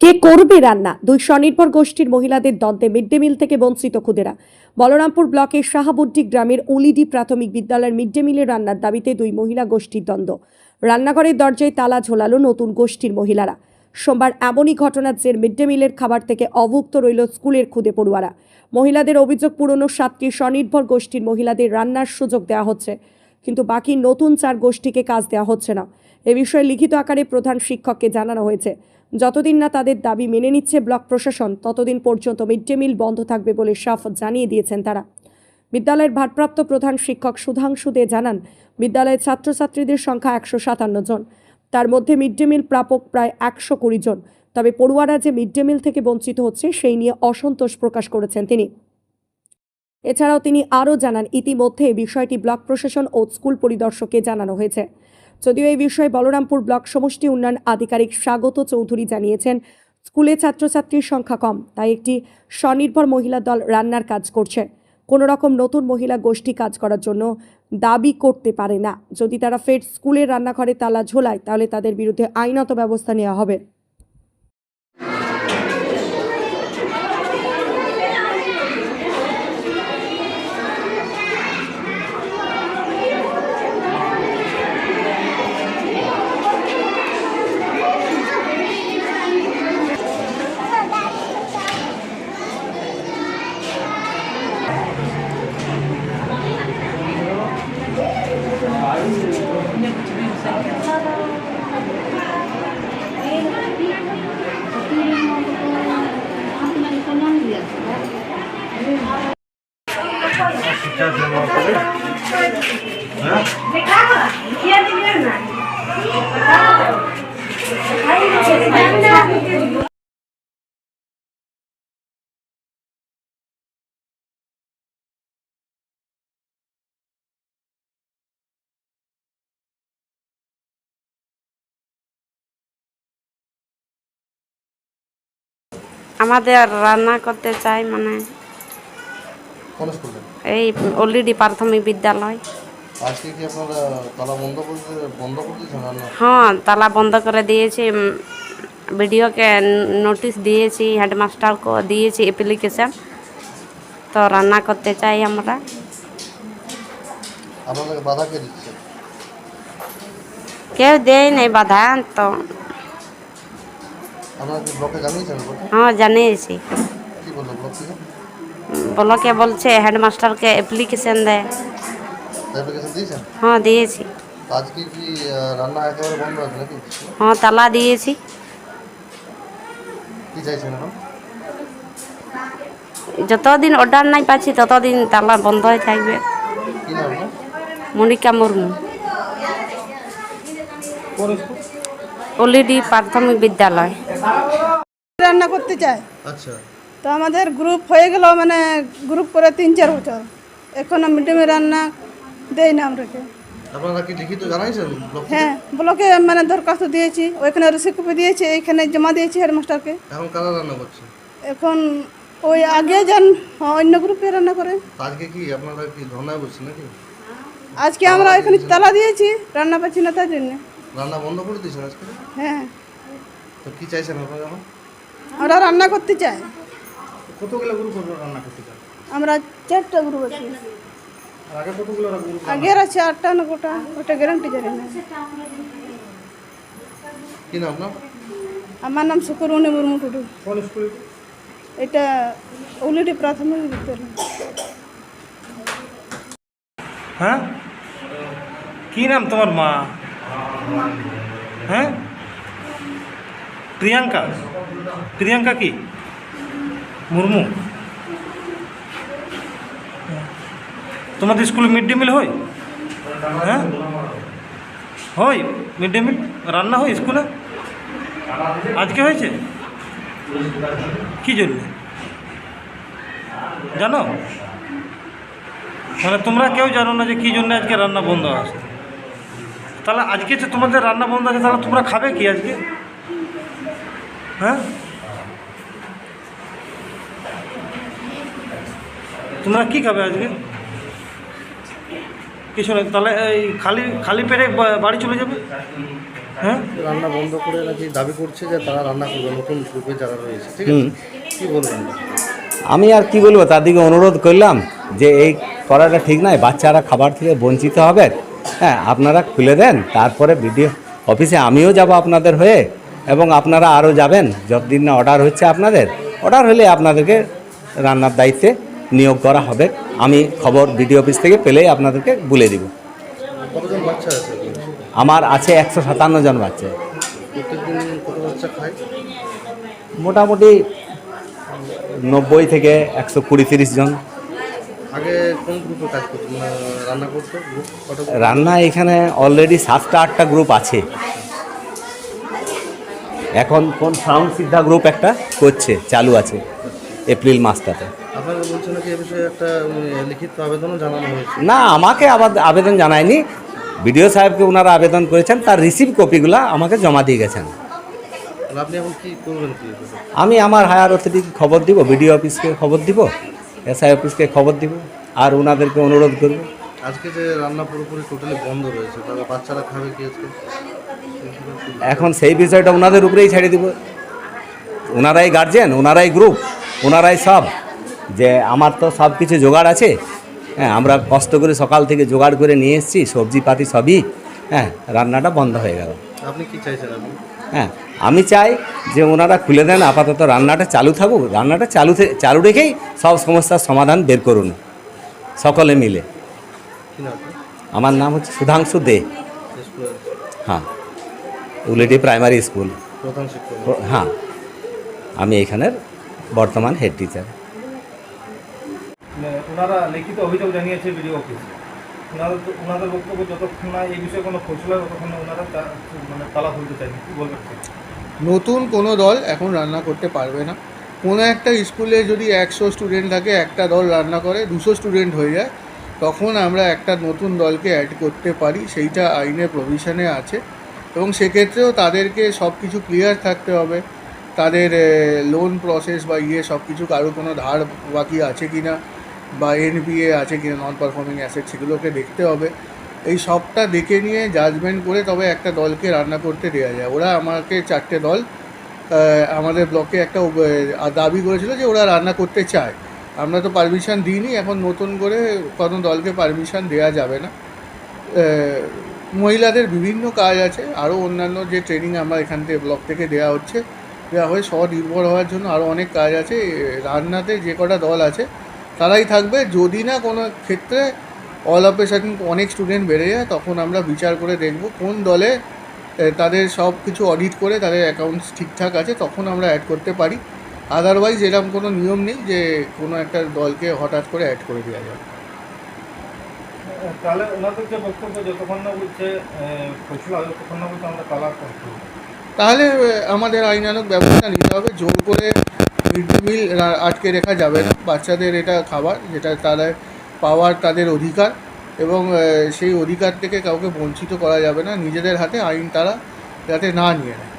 কে করবে রান্না? দুই স্বনির্ভর গোষ্ঠীর মহিলাদের দ্বন্দ্বে মিড ডে মিল থেকে বঞ্চিত খুদেরা। বলরামপুর ব্লকের শাহাবুদ্দি গ্রামের উলিডি প্রাথমিক বিদ্যালয়ের মিড ডে মিলের রান্নার দাবিতে দুই মহিলা গোষ্ঠীর দ্বন্দ্ব। রান্নাঘরের দরজায় তালা ঝোলালো নতুন গোষ্ঠীর মহিলারা। সোমবার এমনই ঘটনার জের মিড ডে মিলের খাবার থেকে অভুক্ত রইল স্কুলের খুদে পড়ুয়ারা। মহিলাদের অভিযোগ পুরনো সাতটি স্বনির্ভর গোষ্ঠীর মহিলাদের রান্নার সুযোগ দেওয়া হচ্ছে, কিন্তু বাকি নতুন চার গোষ্ঠীকে কাজ দেওয়া হচ্ছে না। এ বিষয়ে লিখিত আকারে প্রধান শিক্ষককে জানানো হয়েছে। যতদিন না তাদের দাবি মেনে নিচ্ছে ব্লক প্রশাসন, ততদিন পর্যন্ত মিড ডে মিল বন্ধ থাকবে বলে সাফ জানিয়ে দিয়েছেন তারা। বিদ্যালয়ের ভারপ্রাপ্ত প্রধান শিক্ষক সুধাংশু দে জানান, বিদ্যালয়ের ছাত্রছাত্রীদের সংখ্যা একশো সাতান্ন জন। তার মধ্যে মিড ডে মিল প্রাপক প্রায় একশো কুড়ি জন। তবে পড়ুয়ারা যে মিড ডে মিল থেকে বঞ্চিত হচ্ছে, সেই নিয়ে অসন্তোষ প্রকাশ করেছেন তিনি। এছাড়াও তিনি আরও জানান, ইতিমধ্যে বিষয়টি ব্লক প্রশাসন ও স্কুল পরিদর্শককে জানানো হয়েছে। যদিও এই বিষয়ে বলরামপুর ব্লক সমষ্টি উন্নয়ন আধিকারিক স্বাগত চৌধুরী জানিয়েছেন, স্কুলে ছাত্রছাত্রীর সংখ্যা কম, তাই একটি স্বনির্ভর মহিলা দল রান্নার কাজ করছে। কোনো রকম নতুন মহিলা গোষ্ঠী কাজ করার জন্য দাবি করতে পারে না। যদি তারা ফের স্কুলের রান্নাঘরে তালা ঝোলায়, তাহলে তাদের বিরুদ্ধে আইনত ব্যবস্থা নেওয়া হবে। আমাদের রান্না করতে চাই মানে এই অলরেডি প্রাথমিক বিদ্যালয়। হ্যাঁ তালা বন্ধ করে দিয়েছি ভিডিওকে নোটিশ দিয়েছি হেডমাস্টারকে দিয়েছি অ্যাপ্লিকেশন তো রান্না করতে চাই আমরা। কেউ দেয় নেই বাধা তো হ্যাঁ জানিয়েছি। ব্লক বলছে হেডমাস্টারকে অ্যাপ্লিকেশন দেয়। অ্যাপ্লিকেশন দিয়েছেন? হ্যাঁ দিয়েছি। আজকে কি রান্না একেবারে বন্ধ আছে নাকি? হ্যাঁ তালা দিয়েছি। কি চাইছেন এখন? যতদিন অর্ডার নাই পাচ্ছি ততদিন তালা বন্ধ হয়ে থাকবে? মনিকা মুর্মু। অলরেডি প্রাথমিক বিদ্যালয়। রান্না করতে চায়। আচ্ছা। তো আমাদের গ্রুপ হয়ে গেল মানে গ্রুপ করে তিন চার বছর। এখনও মিড ডে মিল রান্না দেয় না আমরাকে আপনারা কি লিখিত জানাইছেন হ্যাঁ ব্লকে মানে দরখাস্ত দিয়েছি ওইখানে দিয়েছি এইখানে জমা দিয়েছি হেডমাস্টারকে এখন কারা রান্না করছে? এখন ওই আগে যান হ্যাঁ, অন্য গ্রুপে রান্না করে। আজকে কি আপনারা কি ধর্নায় বসছেন নাকি? আজকে আমরা এখানে তালা দিয়েছি রান্না পাচ্ছি না তার জন্য। রান্না বন্ধ করে দিয়েছেন আজকে? হ্যাঁ। তো কি চাইছেন আপনারা আমরা রান্না করতে চাই কতগুলো গ্রুপ রান্না করতে চান আমরা চারটা গ্রুপ আছি। আর আগে কতগুলো গ্রুপ আগের আছে আটটা না গোটা? ওটা গ্যারান্টি জানি না। কি নাম আপনার আমার নাম শুকুরমণি মুর্মু টুডু কোন স্কুল এটা অলরেডি প্রাথমিক বিদ্যালয়। হ্যাঁ? কি নাম তোমার মা? হ্যাঁ? প্রিয়াঙ্কা? প্রিয়াঙ্কা কি? মুর্মু? তোমাদের স্কুলে মিড ডে মিল হয়? হ্যাঁ? হয়? Mid day meal? রান্না হয় স্কুলে? আজকে হয়েছে? কি জন্য? জানো? মানে তোমরা কেউ জানো না যে কী জন্য আজকে রান্না বন্ধ আছে। তাহলে আজকে তোমাদের রান্না বন্ধ আছে, তাহলে তোমরা খাবে কি আজকে? হ্যাঁ? তোমরা কি খাবে আজকে? কিছু নেই তাহলে এই খালি খালি পেটে বাড়ি চলে যাবে? হ্যাঁ? রান্না বন্ধ করে নাকি দাবি করছে যে তারা রান্না করবে নতুন গ্রুপে যারা রয়েছে ঠিক আছে? কি বলবেন? আমি আর কি বলব তাদেরকে অনুরোধ করলাম যে এই করাটা ঠিক নয় বাচ্চারা খাবার থেকে বঞ্চিত হবে। হ্যাঁ আপনারা খুলে দেন তারপরে ভিডিও অফিসে আমিও যাব আপনাদের হয়ে এবং আপনারা আরও যাবেন যতদিন না অর্ডার হচ্ছে আপনাদের অর্ডার হলে আপনাদেরকে রান্নার দায়িত্বে নিয়োগ করা হবে। আমি খবর বিডিও অফিস থেকে পেলেই আপনাদেরকে বলে দিব। আমার আছে একশো সাতান্ন জন বাচ্চা। মোটামুটি নব্বই থেকে একশো কুড়ি তিরিশ জন। মানে রান্না এখানে অলরেডি সাতটা আটটা গ্রুপ আছে। এখন কোন সাউন্ড সিদ্ধা গ্রুপ একটা করছে চালু আছে। এপ্রিল মাসটাতে। আপনারা বলছেন নাকি এ বিষয়ে একটা লিখিত আবেদনও জানানো না আমাকে আবার আবেদন জানায়নি। বিডিও সাহেবকে ওনারা আবেদন করেছেন তার রিসিভ কপিগুলো আমাকে জমা দিয়ে গেছেন। আমি আমার হায়ার অথরিটিকে খবর দিব বিডিও অফিসকে খবর দিব এসআই অফিসকে খবর দিব আর ওনাদেরকে অনুরোধ করব। আজকে যে রান্না পুরোপুরি টোটালি বন্ধ রয়েছে তবে বাচ্চারা খাবে কি আজকে? এখন সেই বিষয়টা ওনাদের উপরেই ছেড়ে দিব। ওনারাই গার্জেন ওনারাই গ্রুপ ওনারাই সব যে আমার তো সব কিছু জোগাড় আছে। হ্যাঁ আমরা কষ্ট করে সকাল থেকে জোগাড় করে নিয়ে এসেছি সবজি পাতি সবই। হ্যাঁ রান্নাটা বন্ধ হয়ে গেল। আপনি কি চাইছেন হ্যাঁ আমি চাই যে ওনারা খুলে দেন আপাতত রান্নাটা চালু থাকুক। রান্নাটা চালু চালু রেখেই সব সমস্যার সমাধান বের করুন সকলে মিলে। আমার নাম হচ্ছে সুধাংশু দে। হ্যাঁ উলেটি প্রাইমারি স্কুল। হ্যাঁ আমি এখানের বর্তমান হেড টিচার মানে ওনারা লিখিত অভিযোগ জানিয়েছে বিডিও অফিসে। ওনাদের ওনাদের বক্তব্য যতক্ষণ না এই বিষয়ে কোনো ফসল হয় ততক্ষণ ওনারা মানে তালা খুলতে চাইনি। কি বলবেন নতুন কোনো দল এখন রান্না করতে পারবে না। কোনো একটা স্কুলে যদি একশো স্টুডেন্ট থাকে একটা দল রান্না করে দুশো স্টুডেন্ট হয়ে যায় তখন আমরা একটা নতুন দলকে অ্যাড করতে পারি। সেইটা আইনের প্রভিশনে আছে। এবং সেক্ষেত্রেও তাদেরকে সব কিছু ক্লিয়ার থাকতে হবে। তাদের লোন প্রসেস বা ইয়ে সব কিছু কারও কোনো ধার বাকি আছে কি না বা এনপিএ আছে কি না নন পারফর্মিং অ্যাসেট সেগুলোকে দেখতে হবে। এই সবটা দেখে নিয়ে জাজমেন্ট করে তবে একটা দলকে রান্না করতে দেওয়া যায়। ওরা আমাকে চারটে দল আমাদের ব্লকে একটা দাবি করেছিল যে ওরা রান্না করতে চায়। আমরা তো পারমিশন দিইনি, এখন নতুন করে কোনো দলকে পারমিশন দেওয়া যাবে না। মহিলাদের বিভিন্ন কাজ আছে। আরও অন্যান্য যে ট্রেনিং আমরা এখান থেকে ব্লক থেকে দেওয়া হচ্ছে দেওয়া হয়ে স্বনির্ভর হওয়ার জন্য আরও অনেক কাজ আছে। রান্নাতে যে কটা দল আছে, তারাই থাকবে। যদি না কোনো ক্ষেত্রে অল অফ এ সাডেন অনেক স্টুডেন্ট বেড়ে যায়, তখন আমরা বিচার করে দেখব কোন দলে তাদের সব কিছু অডিট করে তাদের অ্যাকাউন্টস ঠিকঠাক আছে, তখন আমরা অ্যাড করতে পারি। আদারওয়াইজ এরকম কোনো নিয়ম নেই যে কোনো একটা দলকে হঠাৎ করে অ্যাড করে দেওয়া যাবে। তাহলে ওনাদের যে বক্তব্য, যতক্ষণ না বলছে হয় ততক্ষণ না বলছে আমরা করতে তাহলে আমাদের আইনানক ব্যবস্থা নিতে হবে। জোর করে মিড ডে মিল আটকে রেখা যাবে না। বাচ্চাদের এটা খাবার, যেটা তারা পাওয়ার তাদের অধিকার এবং সেই অধিকার থেকে কাউকে বঞ্চিত করা যাবে না। নিজেদের হাতে আইন তারা যাতে না নিয়ে নেয়।